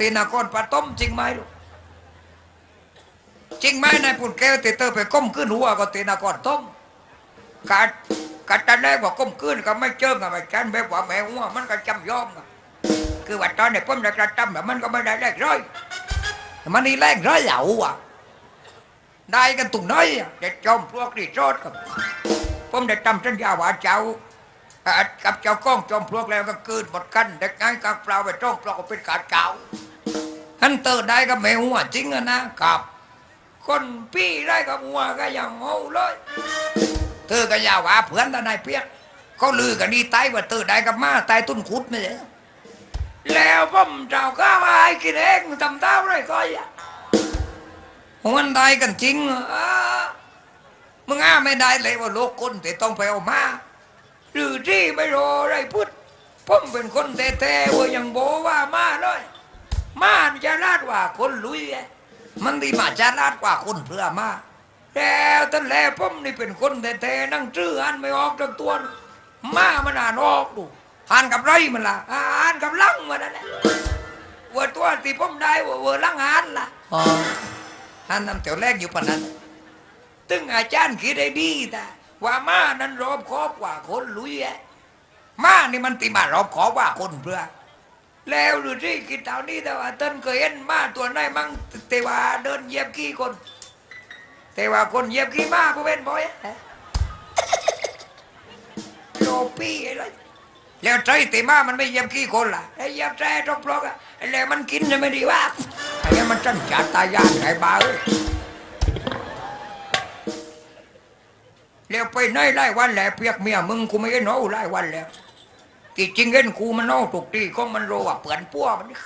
ตีนากรปะต้มจริงไหมลูกจริงไหมนายปุ่นแก้วตีเตอร์ไปก้มขึ้นหัวก็ตีนากรต้มกัดกัดตะแรกว่าก้มขึ้นก็ไม่เจิงอะไม่กันแบบว่าแม่หัวมันก็จำยอมคือว่าตอนนี้ผมได้กระทำแต่มันก็ไม่ได้แรกร้อยมันนี่แรกร้อยเหลาอะได้กันตุ่มน้อยอะเด็กจอมพวกรีโรดกับผมได้ทำสัญญาว่าเจ้ากับเจ้าก้องจอมพวกแล้วก็เกินหมดกันเด็กง่ายกับเปล่าไปจ้องเปล่าก็เป็นการเก่า นเตอร์ได้กับแมวหัวจริงอะนะกับ คนพี่ได้กับหัวก็อย่างเงาเลยเธอก็อย่าว่าเพื่อนทนายเปียกเขาลือกันดีตายว่าเธอได้กับมาตายต้นขุดไม่ใช่แล้วผมเจ้าข้าวไอ้กินเองทำเต้าไรก็อย่ามันได้กันจริงเออ่ามึงอ้าไม่ได้เลยว่าโลกคนแต่ต้องไปเอามาหรือที่ไม่รออะไรพุทธผมเป็นคนแท้ๆว่ายังโบว่ามาเลยมาจะลา กว่าคนลุยมันดีมาจะลาดกว่าคนเพื่อมาแล้วท่านแลผมนี่เป็นคนแท้ๆนั่งชื่ออ่านไม่ออกทั้งตัวมามันอ่านออกดูอ่านกับไรมันล่ะอ่านกับลังมันนั่นแหละว่าตัวที่ผมได้ว่าเวอร์ลังอ่านล่ะท่านนำแถวแรกอยู่ปานนั้นตึงอาจารย์คิดได้ดีแต่ว่ามานั้นรอบครอบกว่าคนลุยแอะมานี่มันติมารอบคอบกว่าคนเพื่อ แล้วหรือที่คิดเท่านี้แต่ว่าต้นเคยเห็นมาตัวไหนมั่งแต่ว่าเดินเยียบขี้คนแต่ว่าคนเยียบขี้มาผู้เป็นบ่อยโลปี้ไอ้ไรแล้วใจเตมามันไม่เยียบขี้คนล่ะไอ้เยียบแท้ตรงปลอกอะไอ้แล้วมันกินจะไม่ดีวะไอ้เนี่ยมันจันจัดตายานไอ้บ้าเอ้ยแล้วไปไหนไล่วันแล้วเปียกเมียมึงกูไม่ได้น้อไล่วันแล้ว ที่จริงเห็นกูมันน้อถูกตีของมันโรว่าเปื่อนปั้วมันนี่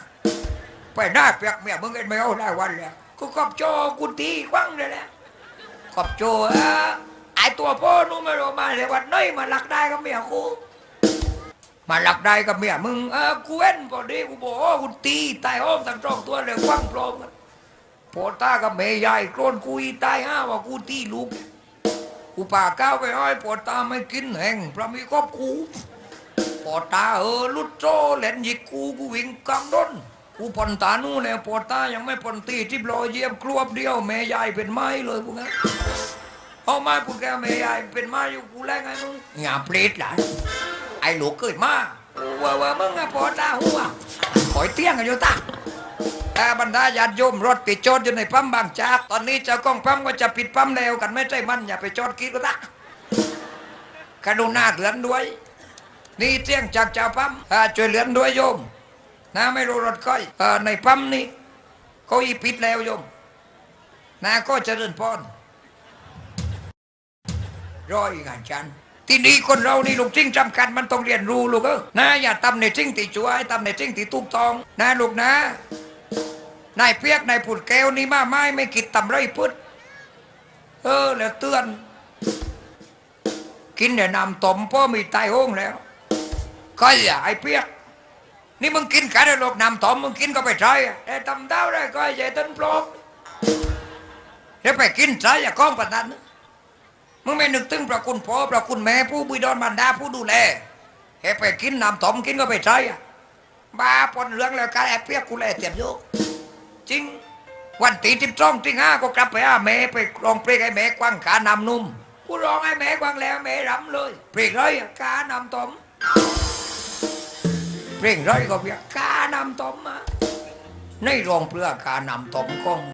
ไปหน้าเปียกเมียมึงเห็นไม่เอาไล่วันแล้วกูกอบโจกูตีควังเลยแหละกอบโจเออไอตัวพ่อนู้นไม่รู้มาเลยวันน้อยมาหลักได้กับเมียกูมาหลักได้กับเมียมึงเออกูเว้นพอดีกูบอกกูตีตายอ้อมทั้งสองตัวเลยควังพร้อมกันพอตากับเมยใหญ่โกรนกูอีตายห้าว่ากูตีลูกกูป่าก้าวไปอ้อยปอตาไม่กินแห้งเพราะมีครอบกู ปอตาเออลุดโจเล่นหยิกกูกูวิ่งกลางดนกูผ่อนตานู่นแล้วปอตายังไม่ผ่อนตีที่รอยเยี่ยมครวบเดียวเมยใหญ่เป็นไม้เลยพวกนั้นเอาไม้พวกแกเมยใหญ่เป็นไม้อยู่กูแรงไงมึงอย่าเปรตหลานไอ้หลูกเกิดมาว่าว่ามึงอะพอตาหัวคอยเตี้ยงกันอยู่ตาแต่บรรดาญาติโยมรถปิดจอดอยู่ในปั๊มบางจาก ตอนนี้เจ้ากล้องปั๊มก็จะปิดปั๊มแล้วกันไม่ใช่มันอย่าไปจอดกินก็ตากรุณาเหลือนด้วย นี่เตี้ยงจากเจ้าปั๊มช่วยเหลือด้วยโยมนะไม่รู้รถก้อยอในปั๊มนี่เขาอีปิดแล้วโยมนะก็เจะเดินพรร้อยงานจันทีนี้คนเรานี่ลูกจริงจำกันมันต้องเรียนรู้ลูกเออนะอย่าทำในจริงที่ช่วยทำในจริงที่ถูกตองนะลูกนะนายเปียกนายผุดแก้วนี่มาไม่ไม่กิดตำไรพุดเออแล้วเตือน กินแต่น้ำต้มพ่อมีตายห้งแล้ว ก็อย่าไอ้เปียกนี่มึงกินกันได้ลูกน้ำต้มมึงกินก็ไปใช้อะแต่ตำเต้าได้ก็อย่าต้นปลอกแล้วไปกินใช้อย่าก้องปานนั้นมึงไม่นึกถึงพระคุณพ่อพระคุณแม่ผู้บิดรมารดาผู้ดูแลเฮ้ไปกินน้ำต้มกินก็ไปใช้บ้าปนเรื่องแล้วการแอบเปียกกูแลเตียมโยกจริงวันตีทิบจ้องที่ห้าก็กลับไปหาแม่ไปลองเพลงให้แม่กว้างขาน้ำนุ่มกูร้องให้แม่กว้างแล้วแม่รำเลยเพลงเลยอะกาน้ำต้ม เพลงเลยก็เพียกกานำต้มมาในโรงเพื่อกกานำต้มกอง